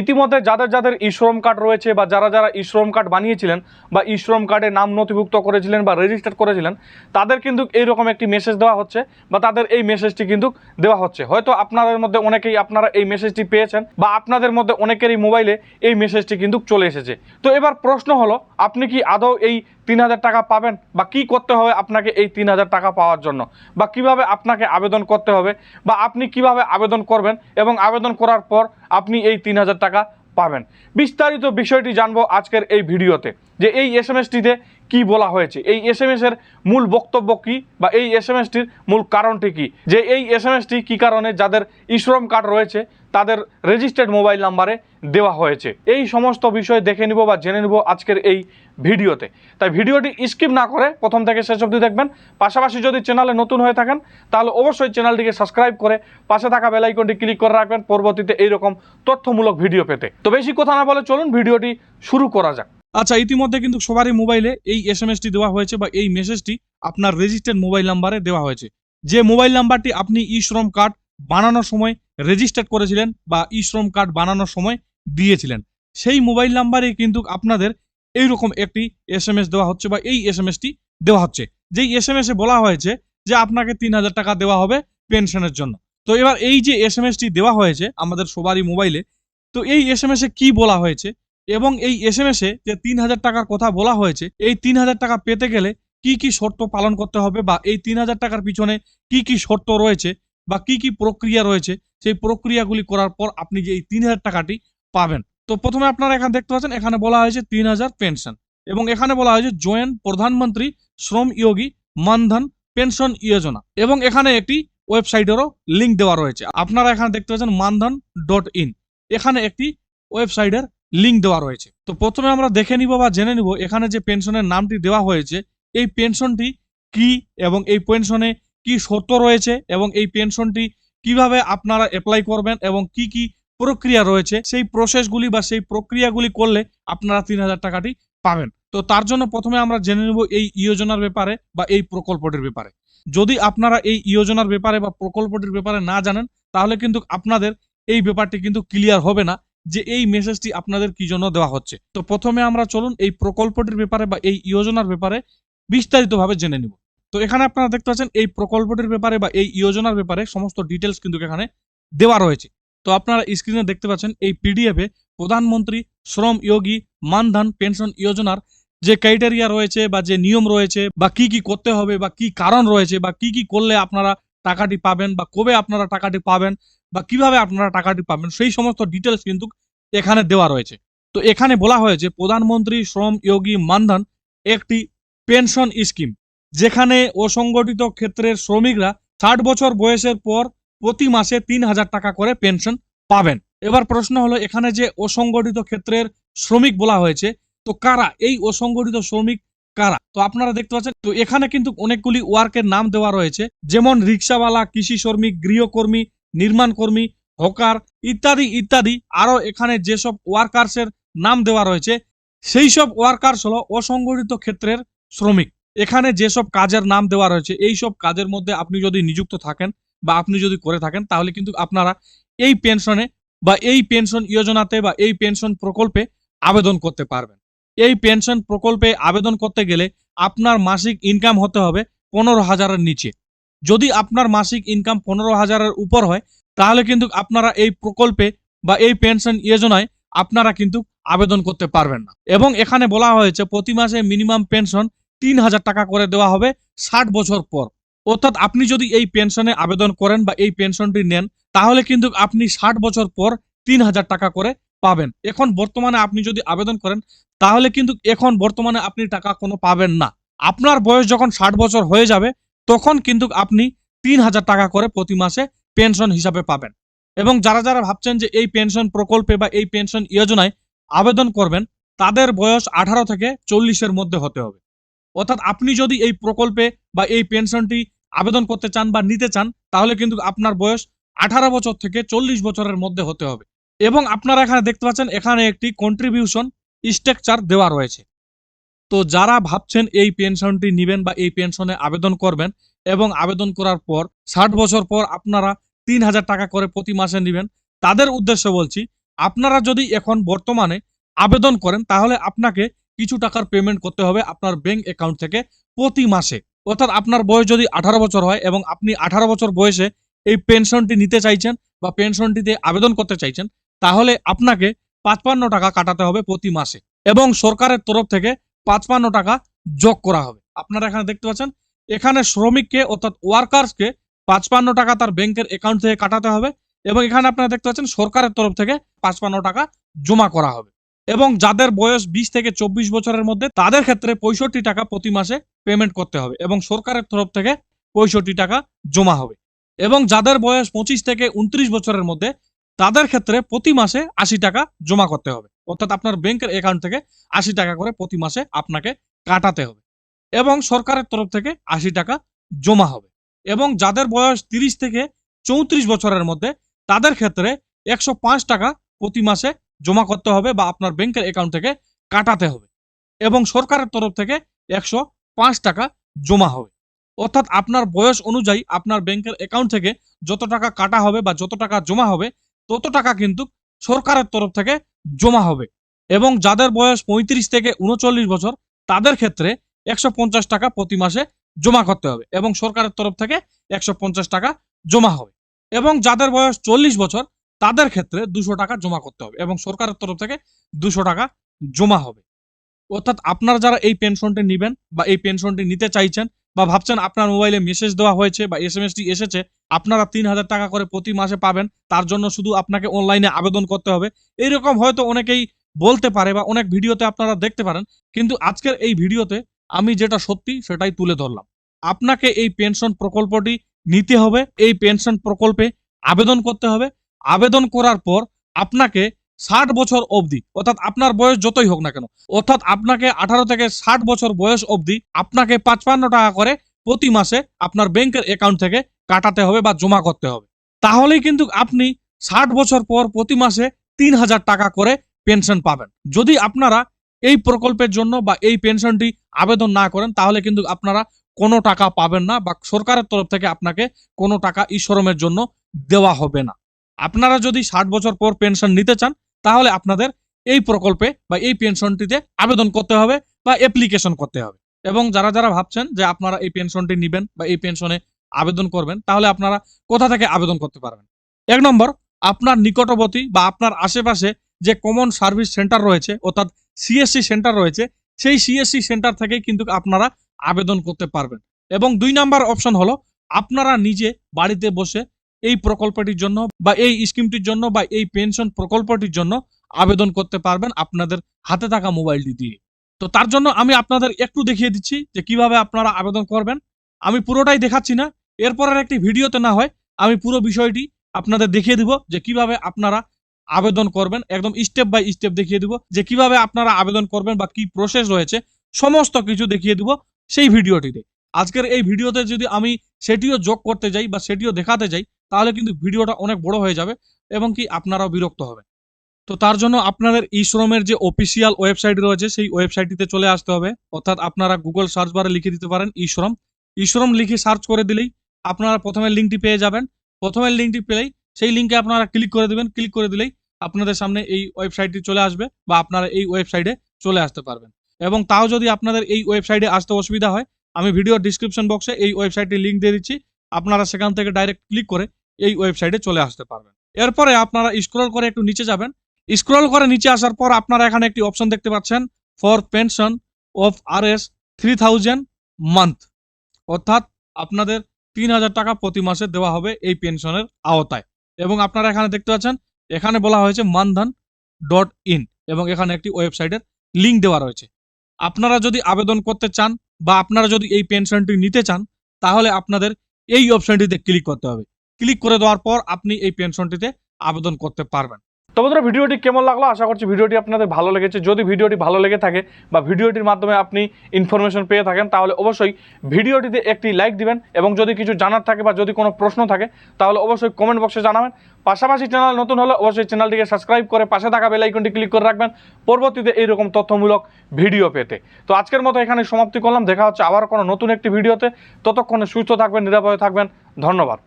ইতিমধ্যে যাদের যাদের ই শ্রম কার্ড রয়েছে বা যারা যারা ই শ্রম কার্ড বানিয়েছিলেন বা ই শ্রম কার্ডে নাম নথিভুক্ত করেছিলেন বা রেজিস্টার করেছিলেন, তাদের কিন্তু এইরকম একটি মেসেজ দেওয়া হচ্ছে বা তাদের এই মেসেজটি কিন্তু দেওয়া হচ্ছে। হয়তো আপনাদের মধ্যে অনেকেই আপনারা এই মেসেজটি পেয়েছেন বা আপনাদের মধ্যে অনেকেরই মোবাইলে এই মেসেজটি কিন্তু চলে এসেছে। তো এবার প্রশ্ন হলো, আপনি কি আদৌ এই তিন হাজার টাকা পাবেন বা কি করতে হবে আপনাকে এই তিন হাজার টাকা পাওয়ার জন্য? বা কীভাবে আপনাকে আবেদন করতে হবে? বা আপনি কীভাবে আবেদন করবেন? এবং আবেদন করার পর আপনি এই তিন হাজার টাকা পাবেন। বিস্তারিত বিষয়টি জানব আজকের এই ভিডিওতে। যে এই এস এম এসটিতে কী বলা হয়েছে? এই এস এম এর মূল বক্তব্য কী? বা এই এস এম এসটির মূল কারণটি কী? যে এই এস এম এসটি কী কারণে যাদের ইশ্রম কার্ড রয়েছে, তাদের রেজিস্টার্ড মোবাইল নাম্বারে দেওয়া হয়েছে। এই সমস্ত বিষয় দেখে নিব বা জেনে নিব আজকের এই ভিডিওতে। তাই ভিডিওটি স্কিপ না করে প্রথম থেকে শেষ অবধি দেখবেন। পাশাপাশি যদি চ্যানেলে নতুন হয়ে থাকেন, তাহলে অবশ্যই চ্যানেলটিকে সাবস্ক্রাইব করে পাশে থাকা বেল আইকনটি ক্লিক করে রাখবেন পরবর্তীতে এইরকম তথ্যমূলক ভিডিও পেতে। তো বেশি কথা না বলে চলুন ভিডিওটি শুরু করা যাক। আচ্ছা ইতিমধ্যে কিন্তু সবারই মোবাইলে এই এস এম এসটি দেওয়া হয়েছে বা এই মেসেজটি আপনার রেজিস্টার্ড মোবাইল নাম্বারে দেওয়া হয়েছে। যে মোবাইল নাম্বারটি আপনি ই শ্রম কার্ড বানানোর সময় রেজিস্টার করেছিলেন বা ই শ্রম কার্ড বানানোর সময় দিয়েছিলেন। সেই মোবাইল নাম্বারে কিন্তু আপনাদের এইরকম একটি এস দেওয়া হচ্ছে বা এই এস দেওয়া হচ্ছে। যেই এস এসে বলা হয়েছে যে আপনাকে তিন হাজার টাকা দেওয়া হবে পেনশনের জন্য। তো এবার এই যে এস দেওয়া হয়েছে আমাদের সবারই মোবাইলে, তো এই এস এম এসে কি বলা হয়েছে এবং এই এস এম এসে যে তিন হাজার টাকার কথা বলা হয়েছে, এই তিন হাজার টাকা পেতে গেলে কি কি শর্ত পালন করতে হবে বা এই তিন হাজার টাকার পিছনে কি কি শর্ত রয়েছে বা কি কি প্রক্রিয়া রয়েছে, সেই প্রক্রিয়াগুলি করার পর আপনি যে এই তিন হাজার টাকাটি পাবেন। তো প্রথমে আপনারা এখানে দেখতে পাচ্ছেন, এখানে বলা হয়েছে তিন হাজার পেনশন এবং এখানে বলা হয়েছে জয়েন প্রধানমন্ত্রী শ্রম ইয়োগী মানধন পেনশন যোজনা এবং এখানে একটি ওয়েবসাইটেরও লিঙ্ক দেওয়া রয়েছে। আপনারা এখানে দেখতে পাচ্ছেন মানধন ডট ইন। এখানে একটি ওয়েবসাইটের লিঙ্ক দেওয়া রয়েছে। তো প্রথমে আমরা দেখে নিব বা জেনে নিব এখানে যে পেনশনের নামটি দেওয়া হয়েছে, এই পেনশনটি কি এবং এই পেনশনে কি শর্ত রয়েছে এবং এই পেনশনটি কীভাবে আপনারা অ্যাপ্লাই করবেন এবং কি কি প্রক্রিয়া রয়েছে, সেই প্রসেসগুলি বা সেই প্রক্রিয়াগুলি করলে আপনারা তিন হাজার টাকাটি পাবেন। তো তার জন্য প্রথমে আমরা জেনে নেব এই যোজনার ব্যাপারে বা এই প্রকল্পটির ব্যাপারে। যদি আপনারা এই যোজনার ব্যাপারে বা প্রকল্পটির ব্যাপারে না জানেন, তাহলে কিন্তু আপনাদের এই ব্যাপারটি কিন্তু ক্লিয়ার হবে না যে এই মেসেজটি আপনাদের কি জন্য দেওয়া হচ্ছে। তো প্রথমে আমরা চলুন এই প্রকল্পটির ব্যাপারে বা এই যোজনার ব্যাপারে বিস্তারিতভাবে জেনে নিব। তো এখানে আপনারা দেখতে পাচ্ছেন এই প্রকল্পটির ব্যাপারে বা এই যোজনার ব্যাপারে সমস্ত ডিটেলস কিন্তু এখানে দেওয়া রয়েছে। তো আপনারা স্ক্রিনে দেখতে পাচ্ছেন, এই পিডিএফে প্রধানমন্ত্রী শ্রম যোগী মানধন পেনশন যোজনার যে ক্রাইটেরিয়া রয়েছে বা যে নিয়ম রয়েছে বা কি কি করতে হবে বা কি কারণ রয়েছে বা কি কি করলে আপনারা টাকাটি পাবেন বা কবে আপনারা টাকাটি পাবেন বা কীভাবে আপনারা টাকাটি পাবেন, সেই সমস্ত ডিটেলস কিন্তু এখানে দেওয়া রয়েছে। তো এখানে বলা হয়েছে, প্রধানমন্ত্রী শ্রম যোগী মানধন একটি পেনশন স্কিম যেখানে অসংগঠিত ক্ষেত্রের শ্রমিকরা ষাট বছর বয়সের পর প্রতি মাসে তিন হাজার টাকা করে পেনশন পাবেন। এবার প্রশ্ন হলো, এখানে যে অসংগঠিত ক্ষেত্রের শ্রমিক বলা হয়েছে, তো কারা? এই অসংগঠিত শ্রমিক কারা? তো আপনারা দেখতে পাচ্ছেন, তো এখানে কিন্তু অনেকগুলি ওয়ার্কের নাম দেওয়া রয়েছে, যেমন রিক্সাওয়ালা, কৃষি শ্রমিক, গৃহকর্মী, নির্মাণ কর্মী, হকার ইত্যাদি ইত্যাদি। আরও এখানে যেসব ওয়ার্কার্সের নাম দেওয়া রয়েছে, সেই সব ওয়ার্কার্স হলো অসংগঠিত ক্ষেত্রের শ্রমিক। এখানে যেসব কাজের নাম দেওয়া রয়েছে, এই সব কাজের মধ্যে আপনি যদি নিযুক্ত থাকেন বা আপনি যদি করে থাকেন, তাহলে কিন্তু আপনারা এই পেনশনে বা এই পেনশন যোজনাতে বা এই পেনশন প্রকল্পে আবেদন করতে পারবেন। এই পেনশন প্রকল্পে আবেদন করতে গেলে আপনার মাসিক ইনকাম হতে হবে পনেরো হাজারের নিচে। যদি আপনার মাসিক ইনকাম পনেরো হাজারের উপর হয়, তাহলে কিন্তু আপনারা এই প্রকল্পে বা এই পেনশন যোজনায় আপনারা কিন্তু আবেদন করতে পারবেন না। এবং এখানে বলা হয়েছে, প্রতি মাসে মিনিমাম পেনশন তিন হাজার টাকা করে দেওয়া হবে ষাট বছর পর। অর্থাৎ আপনি যদি এই পেনশনে আবেদন করেন বা এই পেনশনটি নেন, তাহলে কিন্তু আপনি ষাট বছর পর তিন হাজার টাকা করে পাবেন। এখন বর্তমানে আপনি যদি আবেদন করেন, তাহলে কিন্তু এখন বর্তমানে আপনি টাকা কোনো পাবেন না। আপনার বয়স যখন ষাট বছর হয়ে যাবে, তখন কিন্তু আপনি তিন হাজার টাকা করে প্রতি মাসে পেনশন হিসাবে পাবেন। এবং যারা যারা ভাবছেন যে এই পেনশন প্রকল্পে বা এই পেনশন যোজনায় আবেদন করবেন, তাদের বয়স আঠারো থেকে চল্লিশের মধ্যে হতে হবে। অর্থাৎ আপনি যদি এই প্রকল্পে বা এই পেনশনটি আবেদন করতে চান বা নিতে চান, তাহলে কিন্তু আপনার বয়স আঠারো বছর থেকে চল্লিশ বছরের মধ্যে হতে হবে। এবং আপনারা এখানে দেখতে পাচ্ছেন, এখানে একটি কন্ট্রিবিউশন স্ট্রাকচার দেওয়া রয়েছে। তো যারা ভাবছেন এই পেনশনটি নেবেন বা এই পেনশনে আবেদন করবেন এবং আবেদন করার পর, ষাট বছর পর আপনারা তিন হাজার টাকা করে প্রতি মাসে নেবেন, তাদের উদ্দেশ্য বলছি, আপনারা যদি এখন বর্তমানে আবেদন করেন, তাহলে আপনাকে কিছু টাকার পেমেন্ট করতে হবে আপনার ব্যাংক অ্যাকাউন্ট থেকে প্রতি মাসে। অর্থাৎ আপনার বয়স যদি আঠারো বছর হয় এবং আপনি আঠারো বছর বয়সে এই পেনশনটি নিতে চাইছেন বা পেনশনটিতে আবেদন করতে চাইছেন, তাহলে আপনাকে পাঁচপান্ন টাকা কাটাতে হবে প্রতি মাসে এবং সরকারের তরফ থেকে পাঁচপান্ন টাকা যোগ করা হবে। আপনারা এখানে দেখতে পাচ্ছেন, এখানে শ্রমিককে অর্থাৎ ওয়ার্কার্সকে পাঁচপান্ন টাকা তার ব্যাংকের অ্যাকাউন্ট থেকে কাটাতে হবে এবং এখানে আপনারা দেখতে পাচ্ছেন সরকারের তরফ থেকে পাঁচপান্ন টাকা জমা করা হবে। এবং যাদের বয়স বিশ থেকে চব্বিশ বছরের মধ্যে, তাদের ক্ষেত্রে পঁয়ষট্টি টাকা প্রতি মাসে পেমেন্ট করতে হবে এবং সরকারের তরফ থেকে পঁয়ষট্টি টাকা জমা হবে। এবং যাদের বয়স পঁচিশ থেকে উনত্রিশ বছরের মধ্যে, তাদের ক্ষেত্রে প্রতি মাসে আশি টাকা জমা করতে হবে। অর্থাৎ আপনার ব্যাংকের অ্যাকাউন্ট থেকে আশি টাকা করে প্রতি মাসে আপনাকে কাটাতে হবে এবং সরকারের তরফ থেকে আশি টাকা জমা হবে। এবং যাদের বয়স তিরিশ থেকে চৌত্রিশ বছরের মধ্যে, তাদের ক্ষেত্রে একশো পাঁচ টাকা প্রতি মাসে জমা করতে হবে বা আপনার ব্যাংকের অ্যাকাউন্ট থেকে কাটাতে হবে এবং সরকারের তরফ থেকে একশো পাঁচ টাকা জমা হবে। অর্থাৎ আপনার বয়স অনুযায়ী আপনার ব্যাংকের অ্যাকাউন্ট থেকে যত টাকা কাটা হবে বা যত টাকা জমা হবে, তত টাকা কিন্তু সরকারের তরফ থেকে জমা হবে এবং যাদের বয়স পঁয়ত্রিশ থেকে উনচল্লিশ বছর, তাদের ক্ষেত্রে একশো পঞ্চাশ টাকা প্রতি মাসে জমা করতে হবে এবং সরকারের তরফ থেকে একশো পঞ্চাশ টাকা জমা হবে এবং যাদের বয়স চল্লিশ বছর তাদের ক্ষেত্রে দুশো টাকা জমা করতে হবে এবং সরকারের তরফ থেকে দুশো টাকা জমা হবে। অর্থাৎ আপনারা যারা এই পেনশনটি নেবেন বা এই পেনশনটি নিতে চাইছেন বা ভাবছেন আপনার মোবাইলে মেসেজ দেওয়া হয়েছে বা এস এম এসটি এসেছে, আপনারা তিন হাজার টাকা করে প্রতি মাসে পাবেন। তার জন্য শুধু আপনাকে অনলাইনে আবেদন করতে হবে। এইরকম হয়তো অনেকেই বলতে পারে বা অনেক ভিডিওতে আপনারা দেখতে পারেন, কিন্তু আজকের এই ভিডিওতে আমি যেটা সত্যি সেটাই তুলে ধরলাম। আপনাকে এই পেনশন প্রকল্পটি নিতে হবে। এই পেনশন প্রকল্পে আবেদন করতে হবে। আবেদন করার পর আপনাকে ষাট বছর অবধি, অর্থাৎ আপনার বয়স যতই হোক না কেন, অর্থাৎ আপনাকে আঠারো থেকে ষাট বছর বয়স অবধি আপনাকে পাঁচপান্ন টাকা করে প্রতি মাসে আপনার ব্যাংকের অ্যাকাউন্ট থেকে কাটাতে হবে বা জমা করতে হবে। তাহলেই কিন্তু আপনি ষাট বছর পর প্রতি মাসে তিন হাজার টাকা করে পেনশন পাবেন। যদি আপনারা এই প্রকল্পের জন্য বা এই পেনশনটি আবেদন না করেন, তাহলে কিন্তু আপনারা কোনো টাকা পাবেন না বা সরকারের তরফ থেকে আপনাকে কোনো টাকা ই শ্রমের জন্য দেওয়া হবে না। আপনারা যদি ষাট বছর পর পেনশন নিতে চান, তাহলে আপনাদের এই প্রকল্পে বা এই পেনশনটিতে আবেদন করতে হবে বা অ্যাপ্লিকেশন করতে হবে। এবং যারা যারা ভাবছেন যে আপনারা এই পেনশনটি নেবেন বা এই পেনশনে আবেদন করবেন, তাহলে আপনারা কোথা থেকে আবেদন করতে পারবেন? এক নম্বর, আপনার নিকটবর্তী বা আপনার আশেপাশে যে কমন সার্ভিস সেন্টার রয়েছে, অর্থাৎ সিএসসি সেন্টার রয়েছে, সেই সিএসসি সেন্টার থেকেই কিন্তু আপনারা আবেদন করতে পারবেন। এবং দুই নাম্বার অপশন হলো, আপনারা নিজে বাড়িতে বসে এই প্রকল্পটির জন্য বা এই স্কিমটির জন্য বা এই পেনশন প্রকল্পটির জন্য আবেদন করতে পারবেন আপনাদের হাতে থাকা মোবাইলটি দিয়ে। তো তার জন্য আমি আপনাদের একটু দেখিয়ে দিচ্ছি যে কীভাবে আপনারা আবেদন করবেন। আমি পুরোটাই দেখাচ্ছি না, এরপরের একটি ভিডিওতে না হয় আমি পুরো বিষয়টি আপনাদের দেখিয়ে দিব যে কীভাবে আপনারা আবেদন করবেন। একদম স্টেপ বাই স্টেপ দেখিয়ে দিব যে কীভাবে আপনারা আবেদন করবেন বা কি প্রসেস রয়েছে। সমস্ত কিছু দেখিয়ে দিব সেই ভিডিওটিতে। আজকের এই ভিডিওতে যদি আমি সেটিও যোগ করতে যাই বা সেটিও দেখাতে যাই তাহলে কিন্তু ভিডিওটা অনেক বড় হয়ে যাবে এবং কি আপনারাও বিরক্ত হবেন। তো তার জন্য আপনাদের ই শ্রমের যে অফিসিয়াল ওয়েবসাইট রয়েছে, সেই ওয়েবসাইটটিতে চলে আসতে হবে। অর্থাৎ আপনারা গুগল সার্চ বারে লিখে দিতে পারেন, ই শ্রম। ই শ্রম লিখে সার্চ করে দিলেই আপনারা প্রথমে লিঙ্কটি পেয়ে যাবেন। প্রথমে লিঙ্কটি পেলেই সেই লিঙ্কে আপনারা ক্লিক করে দেবেন। ক্লিক করে দিলেই আপনাদের সামনে এই ওয়েবসাইটটি চলে আসবে বা আপনারা এই ওয়েবসাইটে চলে আসতে পারবেন। এবং তাও যদি আপনাদের এই ওয়েবসাইটে আসতে অসুবিধা হয়, আমি ভিডিও ডিসক্রিপশন বক্সে এই ওয়েবসাইটটির লিঙ্ক দিয়ে দিচ্ছি। আপনারা সেখান থেকে ডাইরেক্ট ক্লিক করে এই ওয়েবসাইটে চলে আসতে পারবেন। এরপরে আপনারা স্ক্রল করে একটু নিচে যাবেন। স্ক্রল করে নিচে আসার পর আপনারা এখানে একটি অপশন দেখতে পাচ্ছেন for pension of R S three thousand month অর্থাৎ আপনাদের তিন হাজার টাকা প্রতি মাসে দেওয়া হবে এই পেনশনের আওতায়। এবং আপনারা এখানে দেখতে পাচ্ছেন, এখানে বলা হয়েছে মানধান ডট ইন এবং এখানে একটি ওয়েবসাইটের লিঙ্ক দেওয়া রয়েছে। আপনারা যদি আবেদন করতে চান বা আপনারা যদি এই পেনশনটি নিতে চান, তাহলে আপনাদের এই অপশনটিতে ক্লিক করতে হবে। ক্লিক করে দেওয়ার পর আপনি এই পেনশনটিতে আবেদন করতে পারবেন। তো বন্ধুরা, ভিডিওটি কেমন লাগল? আশা করছি ভিডিওটি আপনাদের ভালো লেগেছে। যদি ভিডিওটি ভালো লেগে থাকে বা ভিডিওটির মাধ্যমে আপনি ইনফরমেশন পেয়ে থাকেন, তাহলে অবশ্যই ভিডিওটিতে একটি লাইক দিবেন এবং যদি কিছু জানার থাকে বা যদি কোনো প্রশ্ন থাকে, তাহলে অবশ্যই কমেন্ট বক্সে জানাবেন। পাশাপাশি চ্যানেল নতুন হলে অবশ্যই চ্যানেলটিকে সাবস্ক্রাইব করে পাশে থাকা বেল আইকনটি ক্লিক করে রাখবেন। পরবর্তীতে এইরকম তথ্যমূলক ভিডিও পেতে। তো আজকের মতো এখানে সমাপ্তি করলাম। দেখা হচ্ছে আবার কোনো নতুন একটি ভিডিওতে ততক্ষণে সুস্থ থাকবেন, নিরাপদে থাকবেন। ধন্যবাদ।